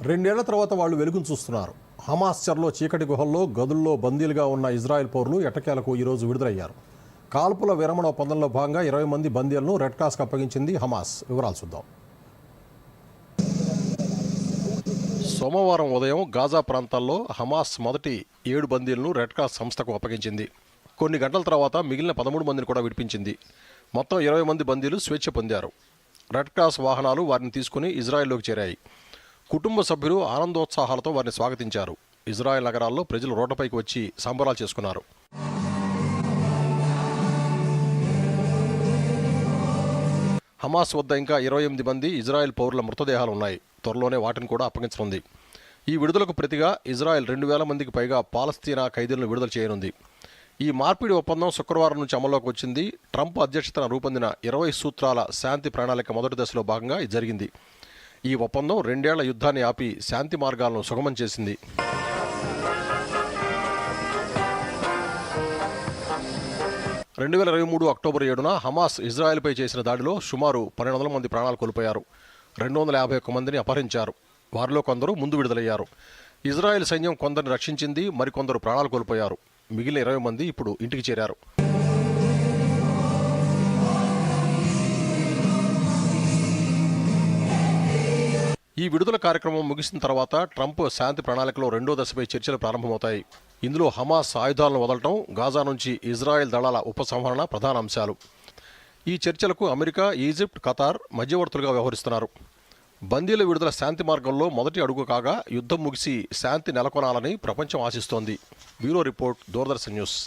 రెండేళ్ళ తర్వాత వాళ్ళు వెలుగును చూస్తున్నారు. హమాస్ చెరలో చీకటి గుహల్లో గదుల్లో బందీలుగా ఉన్న ఇజ్రాయెల్ పౌరులు ఎటకేలకు ఈరోజు విడుదలయ్యారు. కాల్పుల విరమణ ఒప్పందంలో భాగంగా ఇరవై మంది బందీలను రెడ్ క్రాస్కి అప్పగించింది హమాస్. వివరాలు చూద్దాం. సోమవారం ఉదయం గాజా ప్రాంతాల్లో హమాస్ మొదటి ఏడు బందీలను రెడ్ క్రాస్ సంస్థకు అప్పగించింది. కొన్ని గంటల తర్వాత మిగిలిన పదమూడు మందిని కూడా విడిపించింది. మొత్తం ఇరవై మంది బందీలు స్వేచ్ఛ పొందారు. రెడ్ క్రాస్ వాహనాలు వారిని తీసుకుని ఇజ్రాయెల్లోకి చేరాయి. కుటుంబ సభ్యులు ఆనందోత్సాహాలతో వారిని స్వాగతించారు. ఇజ్రాయెల్ నగరాల్లో ప్రజలు రోడ్లపైకి వచ్చి సంబరాలు చేసుకున్నారు. హమాస్ వద్ద ఇంకా ఇరవై ఎనిమిది మంది ఇజ్రాయెల్ పౌరుల మృతదేహాలు ఉన్నాయి. త్వరలోనే వాటిని కూడా అప్పగించనుంది. ఈ విడుదలకు ప్రతిగా ఇజ్రాయెల్ రెండు వేల మందికి పైగా పాలస్తీనా ఖైదీలను విడుదల చేయనుంది. ఈ మార్పిడి ఒప్పందం శుక్రవారం నుంచి అమల్లోకి వచ్చింది. ట్రంప్ అధ్యక్షతన రూపొందిన ఇరవై సూత్రాల శాంతి ప్రణాళిక మొదటి దశలో భాగంగా ఇది జరిగింది. ఈ ఒప్పందం రెండేళ్ళ యుద్ధాన్ని ఆపి శాంతి మార్గాలను సుగమం చేసింది. రెండు వేల ఇరవై మూడు అక్టోబర్ ఏడున హమాస్ ఇజ్రాయెల్పై చేసిన దాడిలో సుమారు పన్నెండు వందల మంది ప్రాణాలు కోల్పోయారు. రెండు వందల యాభై ఒక్క మందిని అపహరించారు. వారిలో కొందరు ముందు విడుదలయ్యారు. ఇజ్రాయెల్ సైన్యం కొందరిని రక్షించింది మరికొందరు ప్రాణాలు కోల్పోయారు. మిగిలిన ఇరవై మంది ఇప్పుడు ఇంటికి చేరారు. ఈ విడుదల కార్యక్రమం ముగిసిన తర్వాత ట్రంప్ శాంతి ప్రణాళికలో రెండో దశపై చర్చలు ప్రారంభమవుతాయి. ఇందులో హమాస్ ఆయుధాలను వదలటం గాజా నుంచి ఇజ్రాయెల్ దళాల ఉపసంహరణ ప్రధాన అంశాలు. ఈ చర్చలకు అమెరికా ఈజిప్ట్ ఖతార్ మధ్యవర్తులుగా వ్యవహరిస్తున్నారు. బందీల విడుదల శాంతి మార్గంలో మొదటి అడుగు కాగా యుద్ధం ముగిసి శాంతి నెలకొనాలని ప్రపంచం ఆశిస్తోంది. Bureau report Doordarshan news.